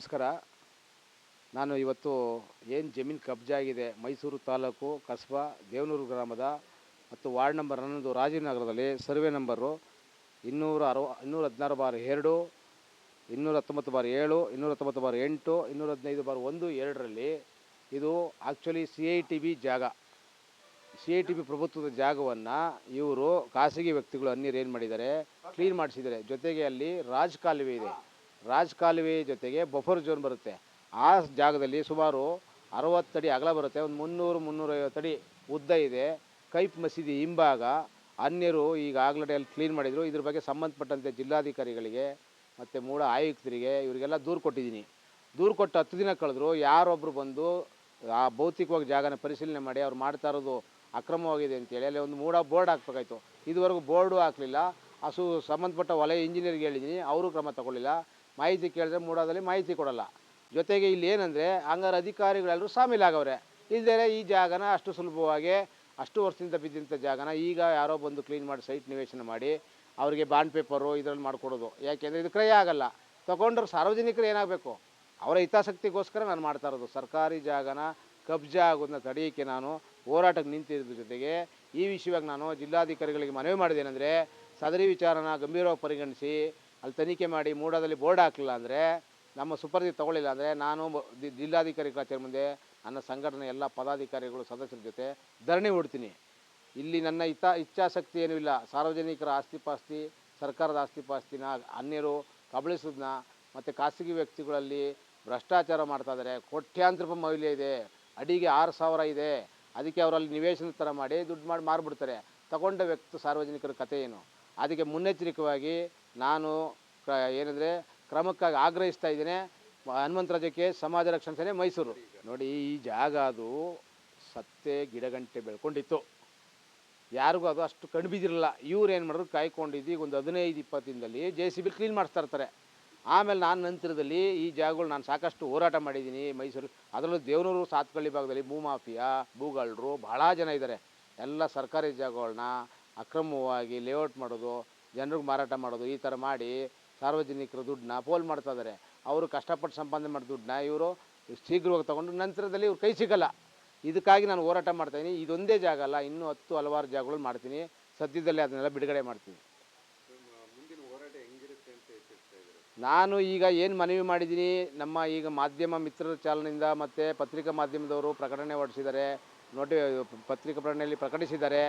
ನಮಸ್ಕಾರ. ನಾನು ಇವತ್ತು ಏನು ಜಮೀನು ಕಬ್ಜಾ ಆಗಿದೆ, ಮೈಸೂರು ತಾಲೂಕು ಕಸ್ಬಾ ದೇವನೂರು ಗ್ರಾಮದ ಮತ್ತು ವಾರ್ಡ್ ನಂಬರ್ ಹನ್ನೊಂದು ರಾಜೀವ್ನಗರದಲ್ಲಿ ಸರ್ವೆ ನಂಬರು ಇನ್ನೂರ ಅರವ, ಇನ್ನೂರ ಹದಿನಾರು ಬಾರ್ ಎರಡು, ಇನ್ನೂರ ಹತ್ತೊಂಬತ್ತು ಬಾರ್ ಏಳು, ಇನ್ನೂರ ಹತ್ತೊಂಬತ್ತು ಬಾರ್ ಎಂಟು, ಇನ್ನೂರ ಹದಿನೈದು ಬಾರ್ ಒಂದು, ಎರಡರಲ್ಲಿ ಇದು actually C I T B ಜಾಗ. ಸಿ ಐ ಟಿ ಬಿ ಪ್ರಭುತ್ವದ ಜಾಗವನ್ನು ಇವರು ಖಾಸಗಿ ವ್ಯಕ್ತಿಗಳು ಅನ್ನೀರು ಏನು ಮಾಡಿದ್ದಾರೆ? ಕ್ಲೀನ್ ಮಾಡಿಸಿದ್ದಾರೆ. ಜೊತೆಗೆ ಅಲ್ಲಿ ರಾಜ್ ಕಾಲುವೆ ಇದೆ. ರಾಜ್ ಕಾಲುವೆ ಜೊತೆಗೆ ಬಫರ್ ಝೋನ್ ಬರುತ್ತೆ. ಆ ಜಾಗದಲ್ಲಿ ಸುಮಾರು ಅರವತ್ತಡಿ ಅಗಲ ಬರುತ್ತೆ. ಒಂದು ಮುನ್ನೂರು, ಮುನ್ನೂರೈವತ್ತು ಅಡಿ ಉದ್ದ ಇದೆ. ಕೈಪ್ ಮಸೀದಿ ಹಿಂಭಾಗ. ಅನ್ಯರು ಈಗ ಆಗ್ಲಡೆ ಅಲ್ಲಿ ಕ್ಲೀನ್ ಮಾಡಿದರು. ಇದ್ರ ಬಗ್ಗೆ ಸಂಬಂಧಪಟ್ಟಂತೆ ಜಿಲ್ಲಾಧಿಕಾರಿಗಳಿಗೆ ಮತ್ತು ಮೂಡ ಆಯುಕ್ತರಿಗೆ ಇವರಿಗೆಲ್ಲ ದೂರು ಕೊಟ್ಟಿದ್ದೀನಿ. ದೂರು ಕೊಟ್ಟು ಹತ್ತು ದಿನ ಕಳೆದ್ರು ಯಾರೊಬ್ಬರು ಬಂದು ಆ ಭೌತಿಕವಾಗಿ ಜಾಗನ ಪರಿಶೀಲನೆ ಮಾಡಿ ಅವ್ರು ಮಾಡ್ತಾ ಇರೋದು ಅಕ್ರಮವಾಗಿದೆ ಅಂತೇಳಿ ಅಲ್ಲಿ ಒಂದು ಮೂಡ ಬೋರ್ಡ್ ಹಾಕ್ಬೇಕಾಯ್ತು. ಇದುವರೆಗೂ ಬೋರ್ಡು ಹಾಕಲಿಲ್ಲ. ಹಸು ಸಂಬಂಧಪಟ್ಟ ವಲಯ ಇಂಜಿನಿಯರ್ಗೆ ಹೇಳಿದ್ದೀನಿ. ಅವರು ಕ್ರಮ ತಗೊಳ್ಳಿಲ್ಲ. ಮಾಹಿತಿ ಕೇಳಿದ್ರೆ ಮೂಡಾದಲ್ಲಿ ಮಾಹಿತಿ ಕೊಡಲ್ಲ. ಜೊತೆಗೆ ಇಲ್ಲಿ ಏನಂದರೆ ಹಂಗಾರೆ ಅಧಿಕಾರಿಗಳೆಲ್ಲರೂ ಶಾಮೀಲಾಗವ್ರೆ ಇಲ್ಲದೇ ಈ ಜಾಗನ ಅಷ್ಟು ಸುಲಭವಾಗಿ, ಅಷ್ಟು ವರ್ಷದಿಂದ ಬಿದ್ದಂಥ ಜಾಗನ ಈಗ ಯಾರೋ ಬಂದು ಕ್ಲೀನ್ ಮಾಡಿ ಸೈಟ್ ನಿವೇಶನ ಮಾಡಿ ಅವರಿಗೆ ಬಾಂಡ್ ಪೇಪರು ಇದರಲ್ಲಿ ಮಾಡಿಕೊಡೋದು. ಯಾಕೆಂದರೆ ಇದು ಕ್ರಯ ಆಗಲ್ಲ. ತೊಗೊಂಡ್ರೆ ಸಾರ್ವಜನಿಕರು ಏನಾಗಬೇಕು? ಅವರ ಹಿತಾಸಕ್ತಿಗೋಸ್ಕರ ನಾನು ಮಾಡ್ತಾ ಇರೋದು. ಸರ್ಕಾರಿ ಜಾಗನ ಕಬ್ಜಾ ಆಗೋದನ್ನ ತಡೆಯೋಕ್ಕೆ ನಾನು ಹೋರಾಟಕ್ಕೆ ನಿಂತಿರೋದ್ರ ಜೊತೆಗೆ ಈ ವಿಷಯವಾಗಿ ನಾನು ಜಿಲ್ಲಾಧಿಕಾರಿಗಳಿಗೆ ಮನವಿ ಮಾಡಿದ್ದೇನೆಂದರೆ, ಸದರಿ ವಿಚಾರನ ಗಂಭೀರವಾಗಿ ಪರಿಗಣಿಸಿ ಅಲ್ಲಿ ತನಿಖೆ ಮಾಡಿ ಮೂಡಾದಲ್ಲಿ ಬೋರ್ಡ್ ಹಾಕಲಿಲ್ಲ ಅಂದರೆ ನಮ್ಮ ಸುಪರ್ದಿ ತಗೊಳ್ಳಿಲ್ಲ ಅಂದರೆ ನಾನು ಜಿಲ್ಲಾಧಿಕಾರಿ ಕಚೇರಿ ಮುಂದೆ ನನ್ನ ಸಂಘಟನೆ ಎಲ್ಲ ಪದಾಧಿಕಾರಿಗಳು ಸದಸ್ಯರ ಜೊತೆ ಧರಣಿ ಹೊಡ್ತೀನಿ. ಇಲ್ಲಿ ನನ್ನ ಹಿತ ಇಚ್ಛಾಶಕ್ತಿ ಏನೂ ಇಲ್ಲ. ಸಾರ್ವಜನಿಕರ ಆಸ್ತಿಪಾಸ್ತಿ ಸರ್ಕಾರದ ಆಸ್ತಿಪಾಸ್ತಿನ ಅನ್ಯರು ಕಬಳಿಸೋದನ್ನ ಮತ್ತು ಖಾಸಗಿ ವ್ಯಕ್ತಿಗಳಲ್ಲಿ ಭ್ರಷ್ಟಾಚಾರ ಮಾಡ್ತಾ ಇದ್ದಾರೆ ಕೋಟ್ಯಾಂತರ ರೂಪಾಯಿ ಮೌಲ್ಯ ಇದೆ. ಅಡಿಗೆ ಆರು ಸಾವಿರ ಇದೆ. ಅದಕ್ಕೆ ಅವರಲ್ಲಿ ನಿವೇಶನ ಥರ ಮಾಡಿ ದುಡ್ಡು ಮಾಡಿ ಮಾರಿಬಿಡ್ತಾರೆ. ತಗೊಂಡ ವ್ಯಕ್ತಿ ಸಾರ್ವಜನಿಕರ ಕಥೆ ಏನು? ಅದಕ್ಕೆ ಮುನ್ನೆಚ್ಚರಿಕೆಯಾಗಿ ನಾನು ಕ ಏನಂದರೆ ಕ್ರಮಕ್ಕಾಗಿ ಆಗ್ರಹಿಸ್ತಾ ಇದ್ದೇನೆ. ಹನುಮಂತರಾಜಕ್ಕೆ ಸಮಾಜ ರಕ್ಷಣಾ ಸೇನೆ ಮೈಸೂರು. ನೋಡಿ ಈ ಜಾಗ ಅದು ಸತ್ತೆ ಗಿಡಗಂಟೆ ಬೆಳ್ಕೊಂಡಿತ್ತು. ಯಾರಿಗೂ ಅದು ಅಷ್ಟು ಕಣ್ಣು ಬಿದ್ದಿರಲಿಲ್ಲ ಇವ್ರು ಏನು ಮಾಡಿದ್ರು, ಕಾಯ್ಕೊಂಡಿದ್ದು ಈಗ ಒಂದು ಹದಿನೈದು ಇಪ್ಪತ್ತು ದಿನದಲ್ಲಿ ಜೆ ಸಿ ಬಿ ಕ್ಲೀನ್ ಮಾಡಿಸ್ತಾ ಇರ್ತಾರೆ. ಆಮೇಲೆ ನಾನು ನಂತರದಲ್ಲಿ ಈ ಜಾಗಗಳು ನಾನು ಸಾಕಷ್ಟು ಹೋರಾಟ ಮಾಡಿದ್ದೀನಿ ಮೈಸೂರು. ಅದರಲ್ಲೂ ದೇವನೂರು ಸಾತ್ಕಳ್ಳಿ ಭಾಗದಲ್ಲಿ ಭೂಮಾಫಿಯಾ ಭೂಗಳರು ಭಾಳ ಜನ ಇದ್ದಾರೆ. ಎಲ್ಲ ಸರ್ಕಾರಿ ಜಾಗಗಳನ್ನ ಅಕ್ರಮವಾಗಿ ಲೇಔಟ್ ಮಾಡೋದು, ಜನರಿಗೆ ಮಾರಾಟ ಮಾಡೋದು, ಈ ಥರ ಮಾಡಿ ಸಾರ್ವಜನಿಕರ ದುಡ್ಡನ್ನ ಪೋಲ್ ಮಾಡ್ತಾ ಇದ್ದಾರೆ ಅವರು ಕಷ್ಟಪಟ್ಟು ಸಂಪಾದನೆ ಮಾಡಿದ ದುಡ್ಡನ್ನ ಇವರು ಶೀಘ್ರವಾಗಿ ತೊಗೊಂಡು ನಂತರದಲ್ಲಿ ಇವ್ರು ಕೈ ಸಿಗಲ್ಲ. ಇದಕ್ಕಾಗಿ ನಾನು ಹೋರಾಟ ಮಾಡ್ತಾಯಿದ್ದೀನಿ ಇದೊಂದೇ ಜಾಗ ಅಲ್ಲ, ಇನ್ನೂ ಹತ್ತು ಹಲವಾರು ಜಾಗಗಳು ಮಾಡ್ತೀನಿ. ಸದ್ಯದಲ್ಲೇ ಅದನ್ನೆಲ್ಲ ಬಿಡುಗಡೆ ಮಾಡ್ತೀನಿ. ನಾನು ಈಗ ಏನು ಮನವಿ ಮಾಡಿದ್ದೀನಿ, ನಮ್ಮ ಈಗ ಮಾಧ್ಯಮ ಮಿತ್ರರ ಚಾಲನೆಯಿಂದ ಮತ್ತು ಪತ್ರಿಕಾ ಮಾಧ್ಯಮದವರು ಪ್ರಕಟಣೆ ಹೊರಡಿಸಿದ್ದಾರೆ. ನೋಟಿ ಪತ್ರಿಕಾ ಪ್ರಕಟಣೆಯಲ್ಲಿ ಪ್ರಕಟಿಸಿದ್ದಾರೆ.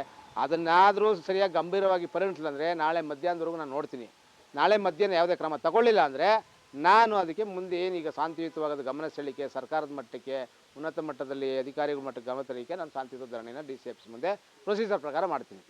ಅದನ್ನಾದರೂ ಸರಿಯಾಗಿ ಗಂಭೀರವಾಗಿ ಪರಿಗಣಿಸಿಲ್ಲ ಅಂದರೆ ನಾಳೆ ಮಧ್ಯಾಹ್ನದವರೆಗೂ ನಾನು ನೋಡ್ತೀನಿ. ನಾಳೆ ಮಧ್ಯಾಹ್ನ ಯಾವುದೇ ಕ್ರಮ ತಗೊಳ್ಳಿಲ್ಲ ಅಂದರೆ ನಾನು ಅದಕ್ಕೆ ಮುಂದೆ ಏನೀಗ ಶಾಂತಿಯುತವಾದ ಗಮನ ಸೆಳಿಕೆ ಸರ್ಕಾರದ ಮಟ್ಟಕ್ಕೆ, ಉನ್ನತ ಮಟ್ಟದಲ್ಲಿ ಅಧಿಕಾರಿಗಳ ಮಟ್ಟಕ್ಕೆ ಗಮನ ತರಲಿಕ್ಕೆ ನಾನು ಶಾಂತಿಯುತ ಧರಣಿನ ಡಿ ಸಿ ಮುಂದೆ ಪ್ರೊಸೀಜರ್ ಪ್ರಕಾರ ಮಾಡ್ತೀನಿ.